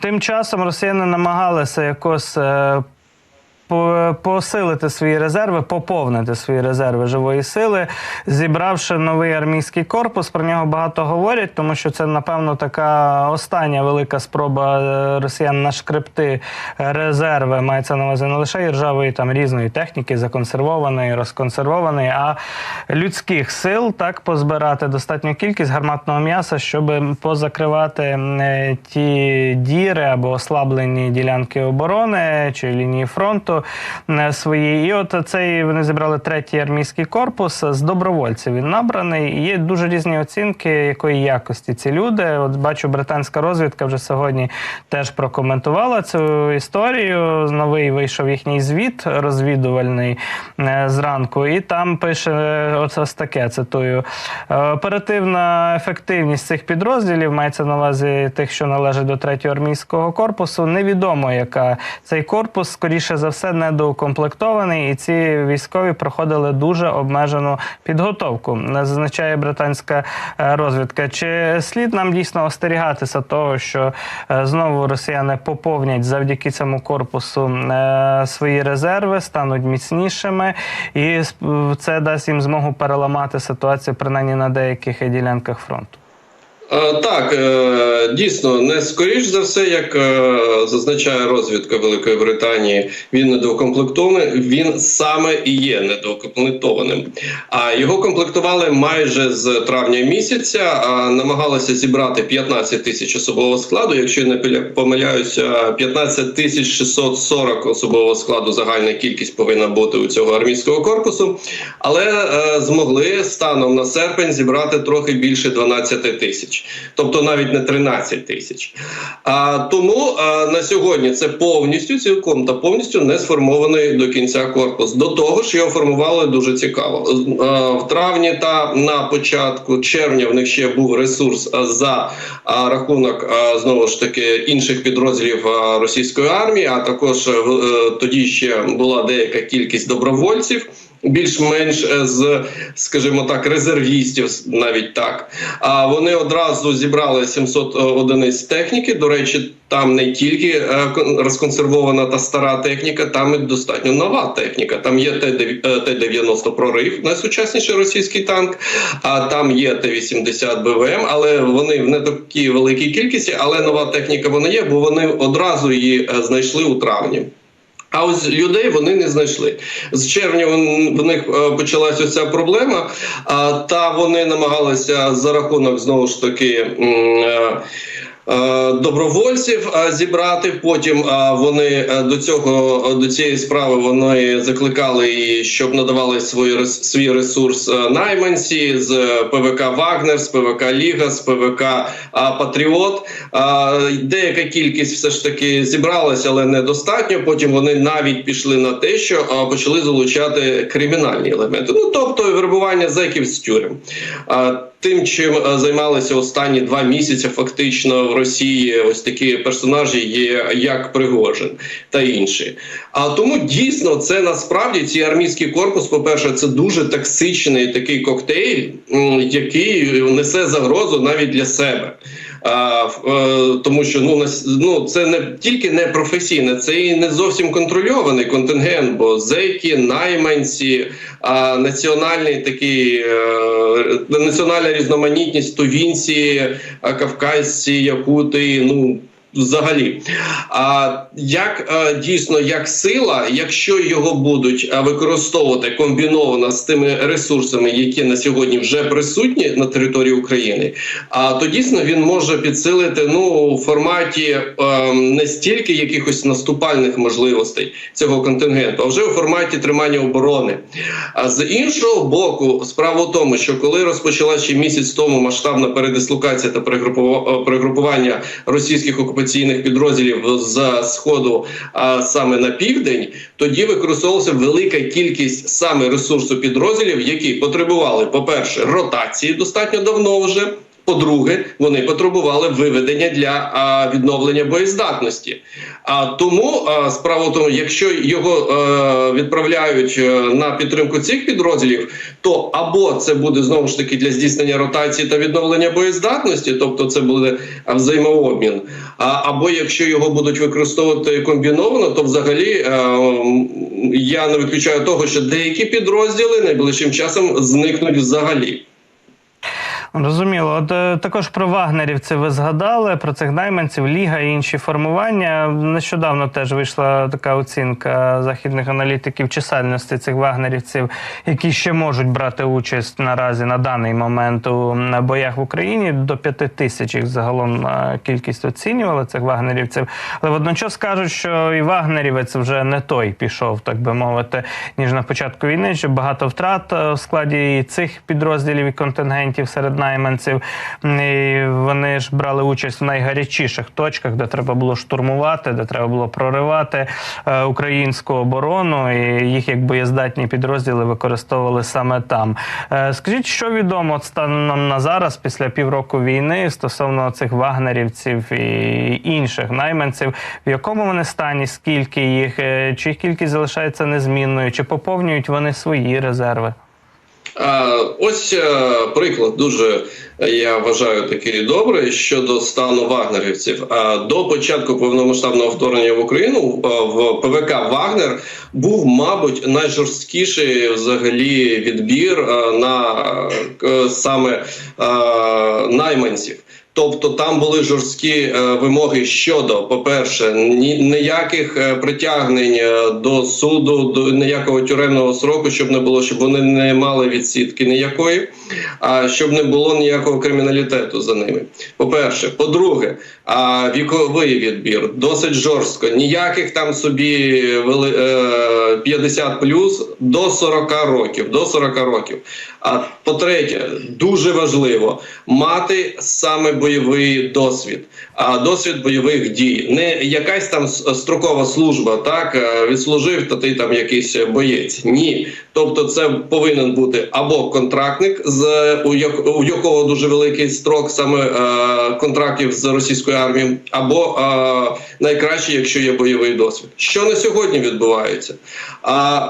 Тим часом росіяни намагалися якось е, посилити свої резерви, поповнити свої резерви живої сили, зібравши новий армійський корпус. Про нього багато говорять, тому що це, напевно, така остання велика спроба е, росіян нашкребти резерви. Мається на увазі не лише і ржавої там різної техніки, законсервованої, розконсервованої, а людських сил так позбирати достатню кількість гарматного м'яса, щоб позакривати е, ті діри або ослаблені ділянки оборони чи лінії фронту е, свої. І от цей вони зібрали третій армійський корпус з добровольців. Він набраний. Є дуже різні оцінки, якої якості ці люди. От бачу, британська розвідка вже сьогодні теж прокоментувала цю історію. Новий вийшов їхній звіт розвідувальний е, зранку, і там пише е, оце таке. Цитую: «Е, оперативна ефективність цих підрозділів мається на увазі тих, що належать до третього армійського корпусу. Невідомо, яка цей корпус, скоріше за все, недоукомплектований, і ці військові проходили дуже обмежену підготовку. Зазначає британська е, розвідка. Чи слід нам дійсно остерігатися того, що е, знову росіяни поповнять завдяки цьому корпусу е, свої резерви, стануть міцнішими, і це дасть їм змогу переламати ситуацію принаймні на деяких ділянках фронту. Е, Так, е, дійсно, не скоріш за все, як е, зазначає розвідка Великої Британії, він недоукомплектований. Він саме і є недоукомплектованим. А його комплектували майже з травня місяця. Намагалися зібрати 15 тисяч особового складу. Якщо я не помиляюся, 15 тисяч 640 особового складу. Загальна кількість повинна бути у цього армійського корпусу, але змогли станом на серпень зібрати трохи більше 12 тисяч, тобто навіть не 13 тисяч. А тому а, на сьогодні це повністю цілком та повністю не сформований до кінця корпус. До того ж, його формували дуже цікаво. А, В травні та на початку червня в них ще був ресурс за рахунок знову ж таки інших підрозділів російської армії. А також е, тоді ще була деяка кількість добровольців. Більш-менш е, з, скажімо так, резервістів, навіть так. А вони одразу зібрали 700 одиниць техніки. До речі, там не тільки е, розконсервована та стара техніка, там і достатньо нова техніка. Там є Т-дев- е, Т-90 прорив, найсучасніший російський танк. А там є Т-80 БВМ, але вони в не такій великій кількості. Але нова техніка вона є, бо вони одразу її е, знайшли у травні. А ось людей вони не знайшли. З червня в них е, почалася ця проблема, та вони намагалися за рахунок знову ж таки. Е, Добровольців е, зібрати. Потім е, вони до цього до цієї справи вони закликали, щоб надавали рес- свій ресурс найманці з ПВК Вагнер, з ПВК Ліга, з ПВК Патріот. Деяка кількість все ж таки зібралася, але недостатньо. Потім вони навіть пішли на те, що почали залучати кримінальні елементи. Ну тобто вербування зеків з тюрем. Тим, чим е, займалися останні два місяці, фактично в Росії ось такі персонажі є, як Пригожин та інші. А тому дійсно це насправді цей армійський корпус. По перше, це дуже токсичний такий коктейль, який несе загрозу навіть для себе. А, е, тому що ну ну це не тільки не професійне, це і не зовсім контрольований контингент, бо зеки, найманці, а, національний такий е, національна різноманітність, тувінці, кавказці, якути, ну. Взагалі, а як е, дійсно як сила, якщо його будуть е, використовувати комбіновано з тими ресурсами, які на сьогодні вже присутні на території України, а то дійсно він може підсилити ну у форматі е, не стільки якихось наступальних можливостей цього контингенту, а вже у форматі тримання оборони. А з іншого боку, справа в тому, що коли розпочалася ще місяць тому масштабна передислокація та перегрупування російських окупаційних підрозділів з сходу, а саме на південь, тоді використовувалася велика кількість саме ресурсу підрозділів, які потребували, по перше, ротації достатньо давно вже. По-друге, вони потребували виведення для відновлення боєздатності. А тому справа в тому, якщо його е, відправляють е, на підтримку цих підрозділів, то або це буде знову ж таки для здійснення ротації та відновлення боєздатності, тобто це буде взаємообмін. Або якщо його будуть використовувати комбіновано, то взагалі е, я не виключаю того, що деякі підрозділи найближчим часом зникнуть взагалі. Розуміло, от е, також про вагнерівців ви згадали про цих найманців, ліга і інші формування. Нещодавно теж вийшла така оцінка західних аналітиків чисельності цих вагнерівців, які ще можуть брати участь наразі на даний момент у боях в Україні. До п'яти тисяч їх загалом е, кількість оцінювали цих вагнерівців. Але водночас кажуть, що і вагнерівець вже не той пішов, так би мовити, ніж на початку війни. Що багато втрат е, в складі і цих підрозділів і контингентів серед найманців. І вони ж брали участь в найгарячіших точках, де треба було штурмувати, де треба було проривати е, українську оборону. І їх як боєздатні підрозділи використовували саме там. Е, Скажіть, що відомо станом на зараз, після півроку війни, стосовно цих вагнерівців і інших найманців, в якому вони стані, скільки їх, е, чи їх кількість залишається незмінною, чи поповнюють вони свої резерви? Ось е, приклад дуже я вважаю такий добрий щодо стану вагнерівців. До початку повномасштабного вторгнення в Україну е, в ПВК Вагнер був, мабуть, найжорсткіший взагалі відбір е, на саме найманців. Тобто там були жорсткі е, вимоги щодо, по-перше, ні, ніяких е, притягнень е, до суду, до ніякого тюремного сроку, щоб не було, щоб вони не мали відсідки ніякої, а щоб не було ніякого криміналітету за ними. По-перше, по-друге, віковий відбір досить жорстко. Ніяких там собі вели, е, 50 плюс до 40 років. До 40 років. А по-третє, дуже важливо мати саме бойовий досвід, а досвід бойових дій, не якась там строкова служба, так е, відслужив, то ти там якийсь боєць. Ні, тобто це повинен бути або контрактник, з у, якого дуже великий строк саме е, контрактів з російською армією, або е, найкраще, якщо є бойовий досвід. Що на сьогодні відбувається? А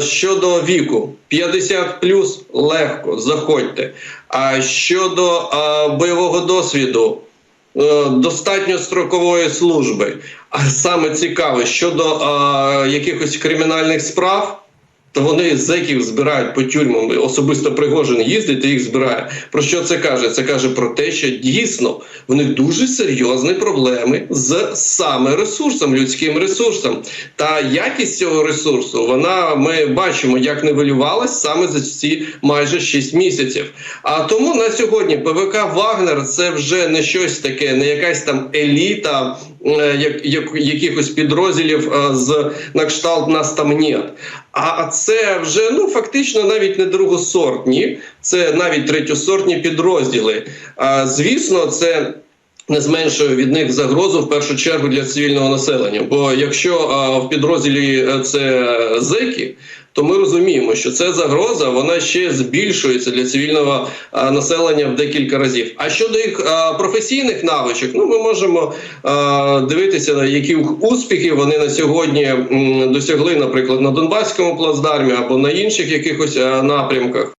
Щодо віку 50 плюс легко заходьте. А щодо а, бойового досвіду, а, достатньо строкової служби. А саме цікаве, щодо а, якихось кримінальних справ. То вони зеків збирають по тюрмам. Особисто Пригожин їздить і їх збирає. Про що це каже? Це каже про те, що дійсно в них дуже серйозні проблеми з саме ресурсом, людським ресурсом. Та якість цього ресурсу вона ми бачимо, як нивелювалась саме за ці майже 6 місяців. А тому на сьогодні ПВК Вагнер це вже не щось таке, не якась там еліта. е, Як, як якихось підрозділів е, з на кшталт нас там нет. А це вже ну фактично навіть не другосортні, це навіть третьосортні підрозділи. А звісно, це. Не зменшує від них загрозу в першу чергу для цивільного населення. Бо якщо в підрозділі е, це зеки, то ми розуміємо, що ця загроза вона ще збільшується для цивільного населення в декілька разів. А щодо їх професійних навичок, ну ми можемо дивитися, які успіхи вони на сьогодні досягли, наприклад, на Донбаському плацдармі або на інших якихось напрямках.